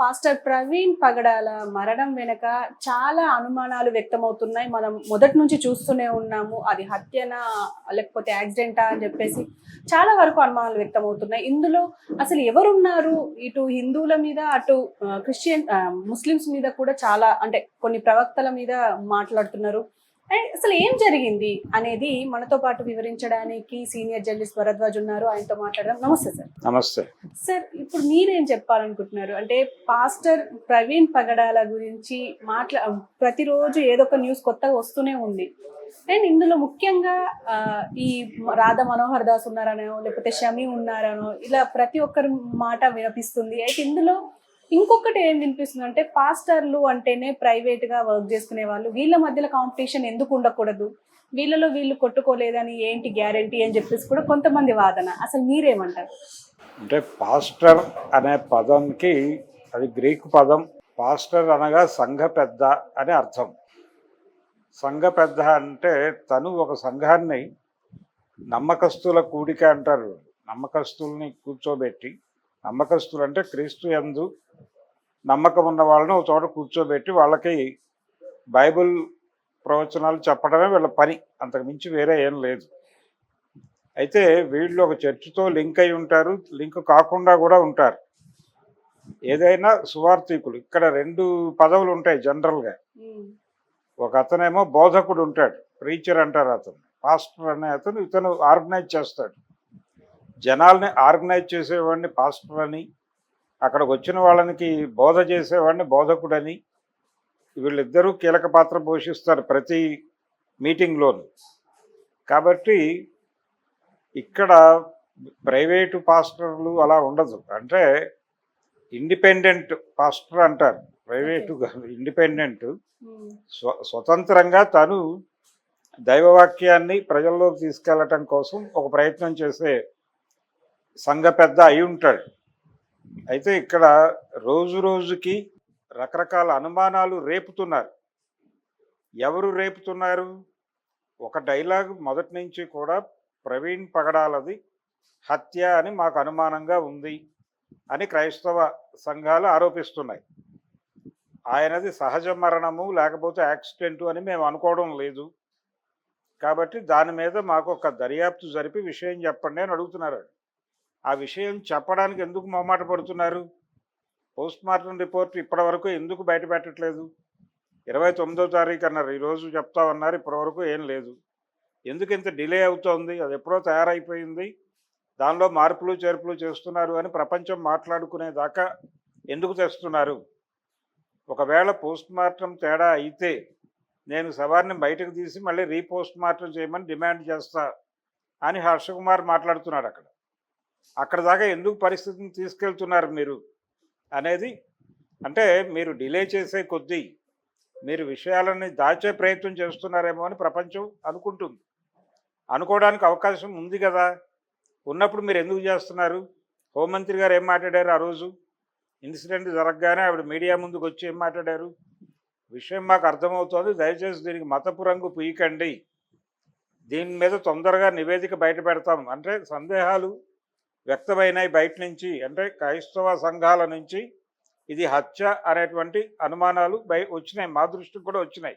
Pastor Praveen పగడాల మరణం వెనక చాలా అనుమానాలు వ్యక్తమవుతున్నాయి. మనం మొదటి నుంచి చూస్తూనే ఉన్నాము అది హత్యనా లేకపోతే యాక్సిడెంటా అని చెప్పేసి చాలా వరకు అనుమానాలు వ్యక్తమవుతున్నాయి. ఇందులో అసలు ఎవరున్నారు? ఇటు హిందువుల మీద అటు క్రిస్టియన్ ముస్లిమ్స్ మీద కూడా చాలా అంటే కొన్ని ప్రవక్తల మీద మాట్లాడుతున్నారు. అండ్ అసలు ఏం జరిగింది అనేది మనతో పాటు వివరించడానికి సీనియర్ జర్నలిస్ట్ భరద్వాజ్ ఉన్నారు. ఆయనతో మాట్లాడదాం. నమస్తే సార్. నమస్తే. సార్ ఇప్పుడు మీరేం చెప్పాలనుకుంటున్నారు? అంటే పాస్టర్ ప్రవీణ్ పగడాల గురించి మాట్లా ప్రతిరోజు ఏదో ఒక న్యూస్ కొత్తగా వస్తూనే ఉంది. అండ్ ఇందులో ముఖ్యంగా ఈ రాధా మనోహర్ దాస్ ఉన్నారనో లేకపోతే షమి ఉన్నారనో ఇలా ప్రతి ఒక్కరి మాట వినిపిస్తుంది. అయితే ఇందులో ఇంకొకటి ఏం వినిపిస్తుంది అంటే పాస్టర్లు అంటేనే ప్రైవేట్గా వర్క్ చేసుకునే వాళ్ళు. వీళ్ళ మధ్యలో కాంపిటీషన్ ఎందుకు ఉండకూడదు? వీళ్ళలో వీళ్ళు కొట్టుకోలేదని ఏంటి గ్యారంటీ అని చెప్పేసి కూడా కొంతమంది వాదన. అసలు మీరేమంటారు? అంటే పాస్టర్ అనే పదంకి అది గ్రీకు పదం. పాస్టర్ అనగా సంఘ పెద్ద అని అర్థం. సంఘ పెద్ద అంటే తను ఒక సంఘాన్ని నమ్మకస్తుల కూడిక అంటారు. నమ్మకస్తుల్ని కూర్చోబెట్టి నమ్మకస్తులు అంటే క్రీస్తు ఎందు నమ్మకం ఉన్న వాళ్ళని ఒక చోట కూర్చోబెట్టి వాళ్ళకి బైబిల్ ప్రవచనాలు చెప్పడమే వీళ్ళ పని. అంతకు మించి వేరే ఏం లేదు. అయితే వీళ్ళు ఒక చర్చితో లింక్ అయి ఉంటారు. లింక్ కాకుండా కూడా ఉంటారు. ఏదైనా సువార్థికులు. ఇక్కడ రెండు పదవులు ఉంటాయి జనరల్గా. ఒక అతనేమో బోధకుడు ఉంటాడు. ప్రీచర్ అంటారు అతను. పాస్టర్ అనే అతను ఇతను ఆర్గనైజ్ చేస్తాడు. జనాల్ని ఆర్గనైజ్ చేసేవాడిని పాస్టర్ అని అక్కడికి వచ్చిన వాళ్ళకి బోధ చేసేవాడిని బోధకుడని వీళ్ళిద్దరూ కీలక పాత్ర పోషిస్తారు ప్రతి మీటింగ్లోను. కాబట్టి ఇక్కడ ప్రైవేటు పాస్టర్లు అలా ఉండదు. అంటే ఇండిపెండెంట్ పాస్టర్ అంటారు. Private independent. స్వ స్వతంత్రంగా తను దైవవాక్యాన్ని ప్రజల్లోకి తీసుకెళ్ళటం కోసం ఒక ప్రయత్నం చేసే సంఘ పెద్ద అయి ఉంటాడు. అయితే ఇక్కడ రోజు రోజుకి రకరకాల అనుమానాలు రేపుతున్నారు. ఎవరు రేపుతున్నారు? ఒక డైలాగ్ మొదటి నుంచి కూడా ప్రవీణ్ పగడాలది హత్య అని మాకు అనుమానంగా ఉంది అని క్రైస్తవ సంఘాలు ఆరోపిస్తున్నాయి. ఆయనది సహజ మరణము లేకపోతే యాక్సిడెంట్ అని మేము అనుకోవడం లేదు. కాబట్టి దాని మీద మాకు ఒక దర్యాప్తు జరిపి విషయం చెప్పండి అని అడుగుతున్నారు. ఆ విషయం చెప్పడానికి ఎందుకు మొహమాట పడుతున్నారు? పోస్ట్ మార్టం రిపోర్ట్ ఇప్పటివరకు ఎందుకు బయట పెట్టట్లేదు? ఇరవై తొమ్మిదో తారీఖు అన్నారు. ఈరోజు చెప్తామన్నారు ఇప్పటివరకు ఏం లేదు. ఎందుకు ఇంత డిలే అవుతోంది? అది ఎప్పుడో తయారైపోయింది. దానిలో మార్పులు చేర్పులు చేస్తున్నారు అని ప్రపంచం మాట్లాడుకునేదాకా ఎందుకు తెస్తున్నారు? ఒకవేళ పోస్ట్ మార్టం తేడా అయితే నేను సవారిని బయటకు తీసి మళ్ళీ రీపోస్ట్ మార్టం చేయమని డిమాండ్ చేస్తా అని హర్షకుమార్ మాట్లాడుతున్నాడు అక్కడ. అక్కడ దాకా ఎందుకు పరిస్థితిని తీసుకెళ్తున్నారు మీరు అనేది అంటే మీరు డిలే చేసే కొద్దీ మీరు విషయాలని దాచే ప్రయత్నం చేస్తున్నారేమో అని ప్రపంచం అనుకుంటుంది. అనుకోవడానికి అవకాశం ఉంది కదా. ఉన్నప్పుడు మీరు ఎందుకు చేస్తున్నారు? హోంమంత్రి గారు ఏం మాట్లాడారు ఆ రోజు? ఇన్సిడెంట్ జరగగానే ఆవిడ మీడియా ముందుకు వచ్చి ఏం మాట్లాడారు? విషయం మాకు అర్థమవుతోంది. దయచేసి దీనికి మతపు రంగు పూయకండి. దీని మీద తొందరగా నివేదిక బయట పెడతాం. అంటే సందేహాలు వ్యక్తమైనాయి బయట నుంచి. అంటే క్రైస్తవ సంఘాల నుంచి ఇది హత్య అనేటువంటి అనుమానాలు బయ వచ్చినాయి. మా దృష్టికి కూడా వచ్చినాయి.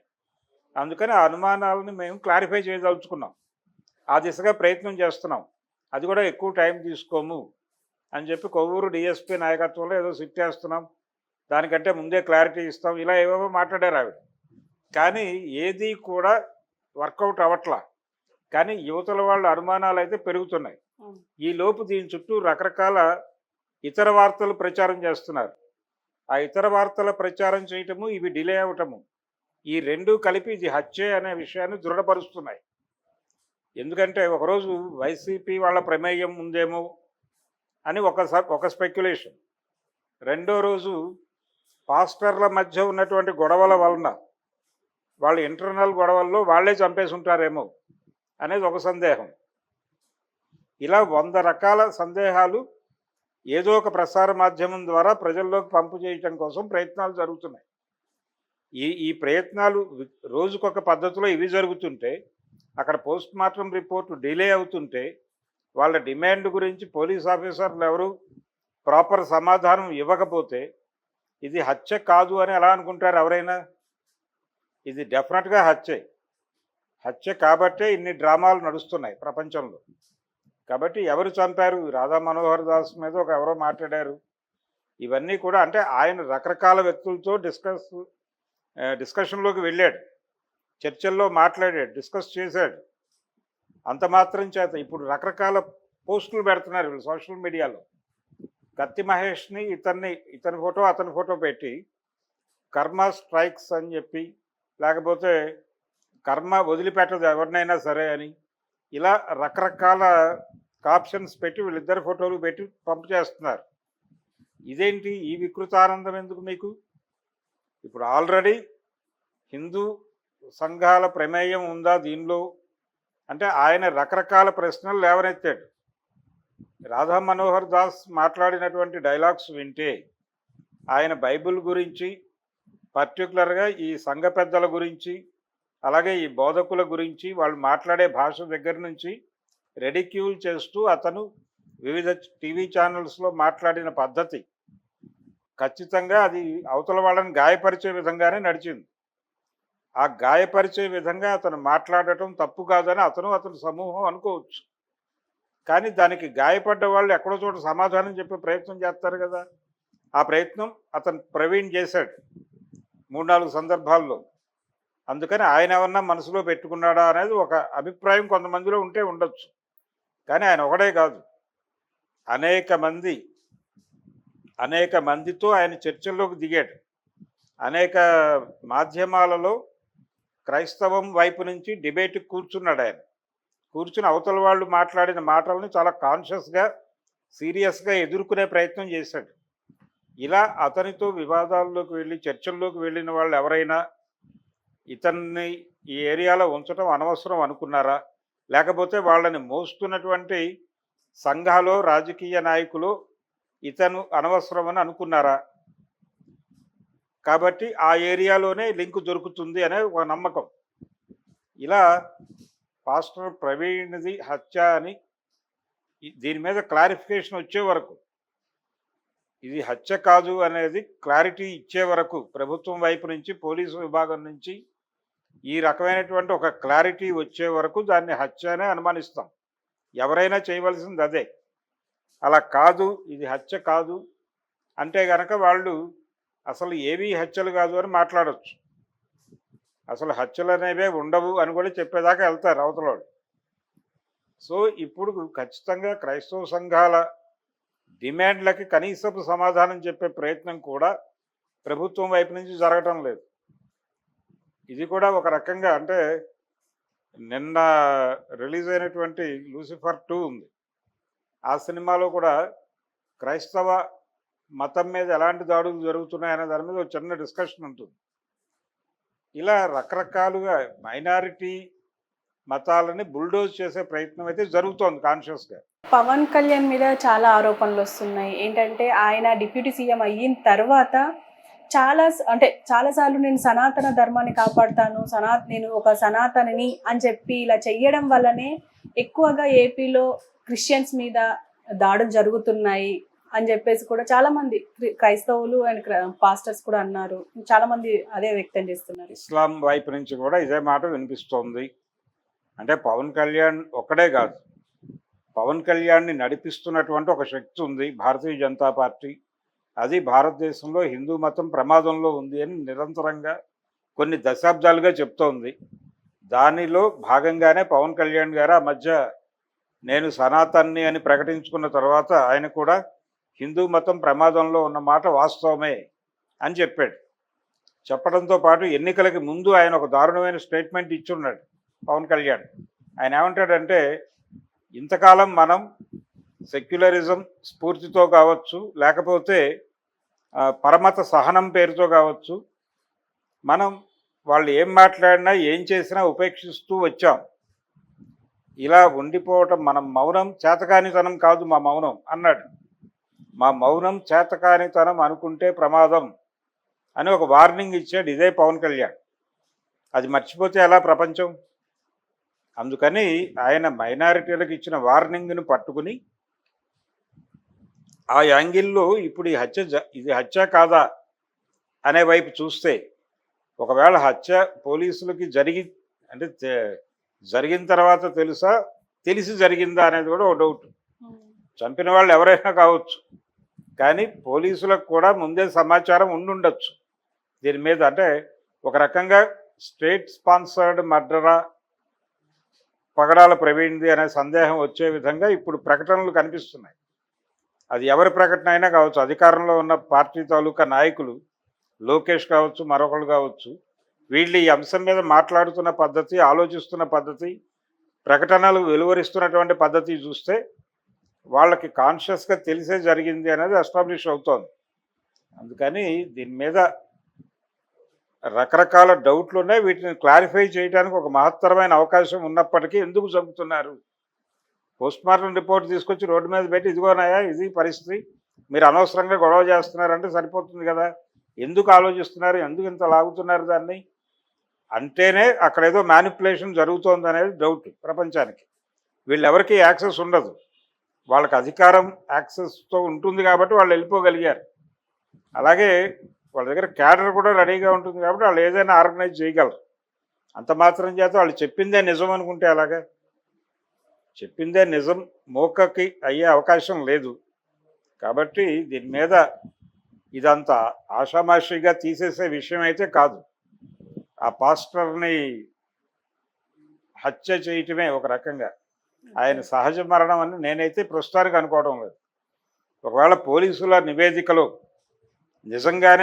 అందుకని ఆ అనుమానాలను మేము క్లారిఫై చేయదలుచుకున్నాం. ఆ దిశగా ప్రయత్నం చేస్తున్నాం. అది కూడా ఎక్కువ టైం తీసుకోము అని చెప్పి కొవ్వూరు డిఎస్పీ నాయకత్వంలో ఏదో సిట్ చేస్తున్నాం. దానికంటే ముందే క్లారిటీ ఇస్తాం. ఇలా ఏవేవో మాట్లాడారు ఆవిడ. కానీ ఏది కూడా వర్కౌట్ అవ్వట్లా. కానీ యువతల వాళ్ళ అనుమానాలు అయితే పెరుగుతున్నాయి. ఈ లోపు దీని చుట్టూ రకరకాల ఇతర వార్తలు ప్రచారం చేస్తున్నారు. ఆ ఇతర వార్తల ప్రచారం చేయటము ఇవి డిలే అవటము ఈ రెండు కలిపి ఇది హత్యే అనే విషయాన్ని దృఢపరుస్తున్నాయి. ఎందుకంటే ఒకరోజు వైసీపీ వాళ్ళ ప్రమేయం ఉందేమో అని ఒక స- ఒక స్పెక్యులేషన్. రెండో రోజు పాస్టర్ల మధ్య ఉన్నటువంటి గొడవల వలన వాళ్ళ ఇంటర్నల్ గొడవల్లో వాళ్ళే చంపేసి ఉంటారేమో అనేది ఒక సందేహం. ఇలా వంద రకాల సందేహాలు ఏదో ఒక ప్రసార మాధ్యమం ద్వారా ప్రజల్లోకి పంపు చేయటం కోసం ప్రయత్నాలు జరుగుతున్నాయి. ఈ ఈ ప్రయత్నాలు రోజుకొక పద్ధతిలో ఇవి జరుగుతుంటే అక్కడ పోస్ట్ మార్టం రిపోర్టు డిలే అవుతుంటే వాళ్ళ డిమాండ్ గురించి పోలీస్ ఆఫీసర్లు ఎవరు ప్రాపర్ సమాధానం ఇవ్వకపోతే ఇది హత్య కాదు అని ఎలా అనుకుంటారు ఎవరైనా? ఇది డెఫినెట్గా హత్యే. హత్య కాబట్టే ఇన్ని డ్రామాలు నడుస్తున్నాయి ప్రపంచంలో. కాబట్టి ఎవరు చంపారు? రాధా మనోహర్ దాస్ మీద ఒక ఎవరో మాట్లాడారు. ఇవన్నీ కూడా అంటే ఆయన రకరకాల వ్యక్తులతో డిస్కస్ డిస్కషన్లోకి వెళ్ళాడు. చర్చల్లో మాట్లాడాడు డిస్కస్ చేశాడు. అంత మాత్రం చేత ఇప్పుడు రకరకాల పోస్టులు పెడుతున్నారు వీళ్ళు సోషల్ మీడియాలో. కత్తి మహేష్ని ఇతన్ని ఇతని ఫోటో అతని ఫోటో పెట్టి కర్మ స్ట్రైక్స్ అని చెప్పి లేకపోతే కర్మ వదిలిపెట్టదు ఎవరినైనా సరే అని ఇలా రకరకాల కాప్షన్స్ పెట్టి వీళ్ళిద్దరి ఫోటోలు పెట్టి పంపు చేస్తున్నారు. ఇదేంటి ఈ వికృతానందం ఎందుకు మీకు? ఇప్పుడు ఆల్రెడీ హిందూ సంఘాల ప్రమేయం ఉందా దీనిలో? అంటే ఆయన రకరకాల ప్రశ్నలు లేవనెత్తాడు. రాధా మనోహర్ దాస్ మాట్లాడినటువంటి డైలాగ్స్ వింటే ఆయన బైబిల్ గురించి పర్టికులర్గా ఈ సంఘ పెద్దల గురించి అలాగే ఈ బోధకుల గురించి వాళ్ళు మాట్లాడే భాష దగ్గర నుంచి రెడిక్యూల్ చేస్తూ అతను వివిధ టీవీ ఛానల్స్లో మాట్లాడిన పద్ధతి ఖచ్చితంగా అది అవతల వాళ్ళని గాయపరిచే విధంగానే నడిచింది. ఆ గాయపరిచే విధంగా అతను మాట్లాడటం తప్పు కాదని అతను అతని సమూహం అనుకోవచ్చు. కానీ దానికి గాయపడ్డ వాళ్ళు ఎక్కడో చోట సమాధానం చెప్పే ప్రయత్నం చేస్తారు కదా. ఆ ప్రయత్నం అతను ప్రవీణ్ చేశాడు. మూడు నాలుగు సందర్భాల్లో. అందుకని ఆయన ఏమన్నా మనసులో పెట్టుకున్నాడా అనేది ఒక అభిప్రాయం కొంతమందిలో ఉంటే ఉండొచ్చు. కానీ ఆయన ఒకడే కాదు. అనేక మంది అనేక మందితో ఆయన చర్చల్లోకి దిగాడు. అనేక మాధ్యమాలలో క్రైస్తవం వైపు నుంచి డిబేట్ కూర్చున్నాడు ఆయన. కూర్చుని అవతల వాళ్ళు మాట్లాడిన మాటలను చాలా కాన్షియస్గా సీరియస్గా ఎదుర్కొనే ప్రయత్నం చేశాడు. ఇలా అతనితో వివాదాల్లోకి వెళ్ళి చర్చల్లోకి వెళ్ళిన వాళ్ళు ఎవరైనా ఇతన్ని ఈ ఏరియాలో ఉంచడం అనవసరం అనుకున్నారా? లేకపోతే వాళ్ళని మోస్తున్నటువంటి సంఘాలు రాజకీయ నాయకులు ఇతను అనవసరమని అనుకున్నారా? కాబట్టి ఆ ఏరియాలోనే లింక్ దొరుకుతుంది అనే ఒక నమ్మకం. ఇలా పాస్టర్ ప్రవీణ్ది హత్య అని దీని మీద క్లారిఫికేషన్ వచ్చే వరకు ఇది హత్య కాదు అనేది క్లారిటీ ఇచ్చే వరకు ప్రభుత్వం వైపు నుంచి పోలీసు విభాగం నుంచి ఈ రకమైనటువంటి ఒక క్లారిటీ వచ్చే వరకు దాన్ని హత్య అనే అనుమానిస్తాం. ఎవరైనా చేయవలసింది అదే. అలా కాదు ఇది హత్య కాదు అంటే గనక వాళ్ళు అసలు ఏవీ హత్యలు కాదు అని మాట్లాడవచ్చు అసలు హత్యలు అనేవే ఉండవు అని కూడా చెప్పేదాకా వెళ్తారు అవతలోడు సో ఇప్పుడు ఖచ్చితంగా క్రైస్తవ సంఘాల డిమాండ్లకి కనీసపు సమాధానం చెప్పే ప్రయత్నం కూడా ప్రభుత్వం వైపు నుంచి జరగటం లేదు. ఇది కూడా ఒక రకంగా అంటే నిన్న రిలీజ్ అయినటువంటి లూసిఫర్ టూ ఉంది. ఆ సినిమాలో కూడా క్రైస్తవ మతం మీద ఎలాంటి దాడులు జరుగుతున్నాయనే దాని మీద ఒక చిన్న డిస్కషన్ ఉంటుంది. ఇలా రకరకాలుగా మైనారిటీ మతాలని బుల్డోజ్ చేసే ప్రయత్నం అయితే జరుగుతోంది కాన్షియస్గా. పవన్ కళ్యాణ్ మీద చాలా ఆరోపణలు వస్తున్నాయి. ఏంటంటే ఆయన డిప్యూటీ సీఎం అయిన తర్వాత చాలా స- అంటే చాలాసార్లు నేను సనాతన ధర్మాన్ని కాపాడుతాను సనా నేను ఒక సనాతనిని అని చెప్పి ఇలా చెయ్యడం వల్లనే ఎక్కువగా ఏపీలో క్రిస్టియన్స్ మీద దాడులు జరుగుతున్నాయి అని చెప్పేసి కూడా చాలా మంది క్రి- క్రైస్తవులు అండ్ పాస్టర్స్ కూడా అన్నారు. చాలా మంది అదే వ్యక్తం చేస్తున్నారు. ఇస్లాం వైపు నుంచి కూడా ఇదే మాట వినిపిస్తోంది. అంటే పవన్ కళ్యాణ్ ఒక్కడే కాదు పవన్ కళ్యాణ్ని నడిపిస్తున్నటువంటి ఒక శక్తి ఉంది భారతీయ జనతా పార్టీ. అది భారతదేశంలో హిందూ మతం ప్రమాదంలో ఉంది అని నిరంతరంగా కొన్ని దశాబ్దాలుగా చెప్తోంది. దానిలో భాగంగానే పవన్ కళ్యాణ్ గారు ఆ మధ్య నేను సనాతన్ని అని ప్రకటించుకున్న తర్వాత ఆయన కూడా హిందూ మతం ప్రమాదంలో ఉన్న మాట వాస్తవమే అని చెప్పాడు. చెప్పడంతో పాటు ఎన్నికలకి ముందు ఆయన ఒక దారుణమైన స్టేట్మెంట్ ఇచ్చున్నాడు పవన్ కళ్యాణ్. ఆయన ఏమంటాడంటే ఇంతకాలం మనం సెక్యులరిజం స్ఫూర్తితో కావచ్చు లేకపోతే పరమత సహనం పేరుతో కావచ్చు మనం వాళ్ళు ఏం మాట్లాడినా ఏం చేసినా ఉపేక్షిస్తూ వచ్చాం. ఇలా ఉండిపోవటం మనం మౌనం చేతకానితనం కాదు మా మౌనం అన్నాడు. మా మౌనం చేతకానితనం అనుకుంటే ప్రమాదం అని ఒక వార్నింగ్ ఇచ్చాడు ఇదే పవన్ కళ్యాణ్. అది మర్చిపోతే ఎలా ప్రపంచం? అందుకని ఆయన మైనారిటీలకు ఇచ్చిన వార్నింగ్ను పట్టుకుని ఆ యాంగిల్లో ఇప్పుడు ఈ హత్య ఇది హత్య కాదా అనే వైపు చూస్తే ఒకవేళ హత్య పోలీసులకి జరిగి అంటే జరిగిన తర్వాత తెలుసా? తెలిసి జరిగిందా అనేది కూడా ఒక డౌట్. చంపిన వాళ్ళు ఎవరైనా కావచ్చు. కానీ పోలీసులకు కూడా ముందే సమాచారం ఉండుండొచ్చు. దీని మీద అంటే ఒక రకంగా స్టేట్ స్పాన్సర్డ్ మర్డరా పగడాల ప్రవీణ్ది అనే సందేహం వచ్చే విధంగా ఇప్పుడు ప్రకటనలు కనిపిస్తున్నాయి. అది ఎవరి ప్రకటన అయినా కావచ్చు అధికారంలో ఉన్న పార్టీ తాలూకా నాయకులు లోకేష్ కావచ్చు మరొకరు కావచ్చు వీళ్ళు ఈ అంశం మీద మాట్లాడుతున్న పద్ధతి ఆలోచిస్తున్న పద్ధతి ప్రకటనలు వెలువరిస్తున్నటువంటి పద్ధతి చూస్తే వాళ్ళకి కాన్షియస్గా తెలిసే జరిగింది అనేది ఎస్టాబ్లిష్ అవుతోంది. అందుకని దీని మీద రకరకాల డౌట్లు ఉన్నాయి. వీటిని క్లారిఫై చేయడానికి ఒక మహత్తరమైన అవకాశం ఉన్నప్పటికీ ఎందుకు చంపుతున్నారు? పోస్ట్ మార్టం రిపోర్ట్ తీసుకొచ్చి రోడ్డు మీద పెట్టి ఇదిగోనాయా ఇది పరిస్థితి. మీరు అనవసరంగా గొడవ చేస్తున్నారంటే సరిపోతుంది కదా. ఎందుకు ఆలోచిస్తున్నారు? ఎందుకు ఇంత లాగుతున్నారు దాన్ని? అంటేనే అక్కడ ఏదో మ్యానిపులేషన్ జరుగుతోంది అనేది డౌట్ ప్రపంచానికి. వీళ్ళెవరికి యాక్సెస్ ఉండదు. వాళ్ళకి అధికారం యాక్సెస్తో ఉంటుంది కాబట్టి వాళ్ళు వెళ్ళిపోగలిగారు. అలాగే వాళ్ళ దగ్గర క్యాడర్ కూడా రెడీగా ఉంటుంది కాబట్టి వాళ్ళు ఏదైనా ఆర్గనైజ్ చేయగలరు. అంత మాత్రం చేత వాళ్ళు చెప్పిందే నిజం అనుకుంటే అలాగా చెప్పిందే నిజం మోకకి అయ్యే అవకాశం లేదు. కాబట్టి దీని మీద ఇదంతా ఆషామాషిగా తీసేసే విషయం అయితే కాదు. ఆ పాస్టర్ని హత్య చేయటమే ఒక రకంగా. ఆయన సహజ మరణం అని నేనైతే ప్రస్తుతానికి అనుకోవడం లేదు. ఒకవేళ పోలీసుల నివేదికలో నిజంగానే